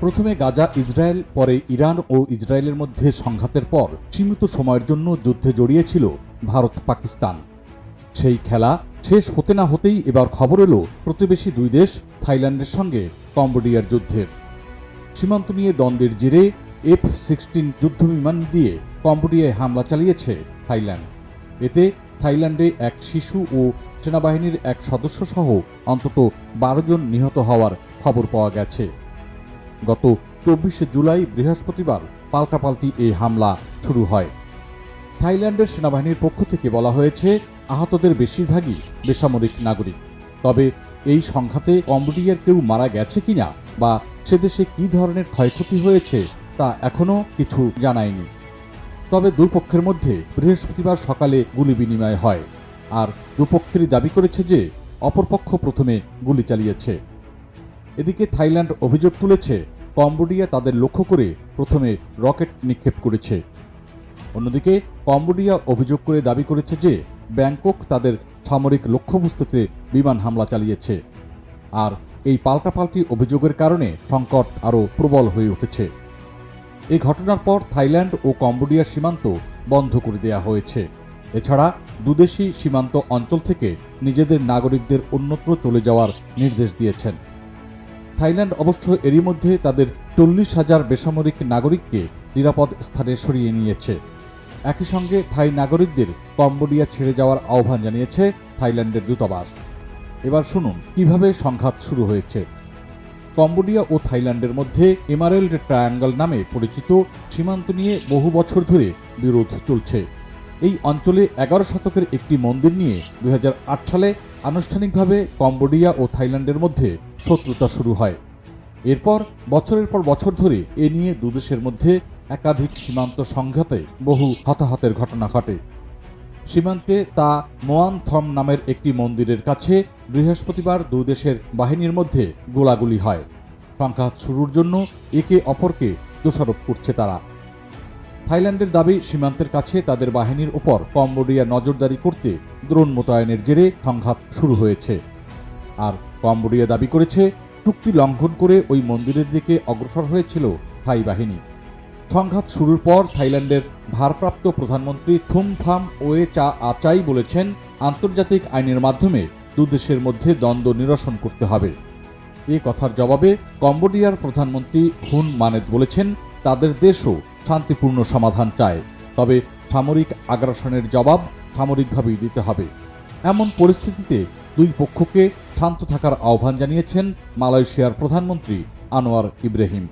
প্রথমে Gaza, Israel, পরে Iran ও ইসরায়েলের মধ্যে সংঘাতের পর সীমিত সময়ের জন্য যুদ্ধে জড়িয়েছিল ভারত পাকিস্তান। সেই খেলা শেষ হতে না হতেই এবার খবর এলো প্রতিবেশী দুই দেশ থাইল্যান্ডের সঙ্গে কম্বোডিয়ার যুদ্ধের। সীমান্ত নিয়ে দ্বন্দ্বের জেরে এফ সিক্সটিন যুদ্ধবিমান দিয়ে কম্বোডিয়ায় হামলা চালিয়েছে থাইল্যান্ড। এতে থাইল্যান্ডে এক শিশু ও সেনাবাহিনীর এক সদস্য সহ অন্তত বারো জন নিহত হওয়ার খবর পাওয়া গেছে। গত চব্বিশে জুলাই বৃহস্পতিবার পাল্টাপাল্টি এই হামলা শুরু হয়। থাইল্যান্ডের সেনাবাহিনীর পক্ষ থেকে বলা হয়েছে, আহতদের বেশিরভাগই বেসামরিক নাগরিক। তবে এই সংঘাতে কম্বোডিয়ার কেউ মারা গেছে কিনা বা সে দেশে কী ধরনের ক্ষয়ক্ষতি হয়েছে তা এখনও কিছু জানায়নি। তবে দুপক্ষের মধ্যে বৃহস্পতিবার সকালে গুলি বিনিময় হয়। আর দুপক্ষেরই দাবি করেছে যে, অপরপক্ষ প্রথমে গুলি চালিয়েছে। এদিকে থাইল্যান্ড অভিযোগ তুলেছে, কম্বোডিয়া তাদের লক্ষ্য করে প্রথমে রকেট নিক্ষেপ করেছে। অন্যদিকে, কম্বোডিয়া অভিযোগ করে দাবি করেছে যে, ব্যাংকক তাদের সামরিক লক্ষ্যবস্তুতে বিমান হামলা চালিয়েছে। আর এই পাল্টাপাল্টি অভিযোগের কারণে সংকট আরও প্রবল হয়ে উঠেছে। এই ঘটনার পর থাইল্যান্ড ও কম্বোডিয়ার সীমান্ত বন্ধ করে দেওয়া হয়েছে। এছাড়া দুদেশই সীমান্ত অঞ্চল থেকে নিজেদের নাগরিকদের অন্যত্র চলে যাওয়ার নির্দেশ দিয়েছেন। থাইল্যান্ড অবশ্য এরই মধ্যে তাদের চল্লিশ হাজার বেসামরিক নাগরিককে নিরাপদ স্থানে সরিয়ে নিয়েছে। একই সঙ্গে থাই নাগরিকদের কম্বোডিয়া ছেড়ে যাওয়ার আহ্বান জানিয়েছে থাইল্যান্ডের দূতাবাস। এবার শুনুন, কীভাবে সংঘাত শুরু হয়েছে। কম্বোডিয়া ও থাইল্যান্ডের মধ্যে এমারেল্ড ট্রায়াঙ্গল নামে পরিচিত সীমান্ত নিয়ে বহু বছর ধরে বিরোধ চলছে। এই অঞ্চলে এগারো শতকের একটি মন্দির নিয়ে দু হাজার আট সালে আনুষ্ঠানিকভাবে কম্বোডিয়া ও থাইল্যান্ডের মধ্যে শত্রুতা শুরু হয়। এরপর, বছরের পর বছর ধরে এ নিয়ে দুদেশের মধ্যে একাধিক সীমান্ত সংঘাতে বহু হতাহতের ঘটনা ঘটে। সীমান্তে তা মোয়ান থম নামের একটি মন্দিরের কাছে বৃহস্পতিবার দুই দেশের বাহিনীর মধ্যে গোলাগুলি হয়। সংঘাত শুরুর জন্য একে অপরকে দোষারোপ করছে তারা। থাইল্যান্ডের দাবি, সীমান্তের কাছে তাদের বাহিনীর ওপর কম্বোডিয়া নজরদারি করতে দ্রোণ মোতায়েনের জেরে সংঘাত শুরু হয়েছে। আর কম্বোডিয়া দাবি করেছে, চুক্তি লঙ্ঘন করে ওই মন্দিরের দিকে অগ্রসর হয়েছিল থাই বাহিনী। সংঘাত শুরুর পর থাইল্যান্ডের ভারপ্রাপ্ত প্রধানমন্ত্রী থুমফাম ওয়ে চা আচাই বলেছেন, আন্তর্জাতিক আইনের মাধ্যমে দুদেশের মধ্যে দ্বন্দ্ব নিরসন করতে হবে। এ কথার জবাবে কম্বোডিয়ার প্রধানমন্ত্রী হুন মানেত বলেছেন, তাদের দেশও শান্তিপূর্ণ সমাধান চায়, তবে সামরিক আগ্রাসনের জবাব সামরিকভাবেই দিতে হবে। এমন পরিস্থিতিতে দুই পক্ষকে শান্ত থাকার আহ্বান জানিয়েছেন মালয়েশিয়ার প্রধানমন্ত্রী আনোয়ার ইব্রাহিম।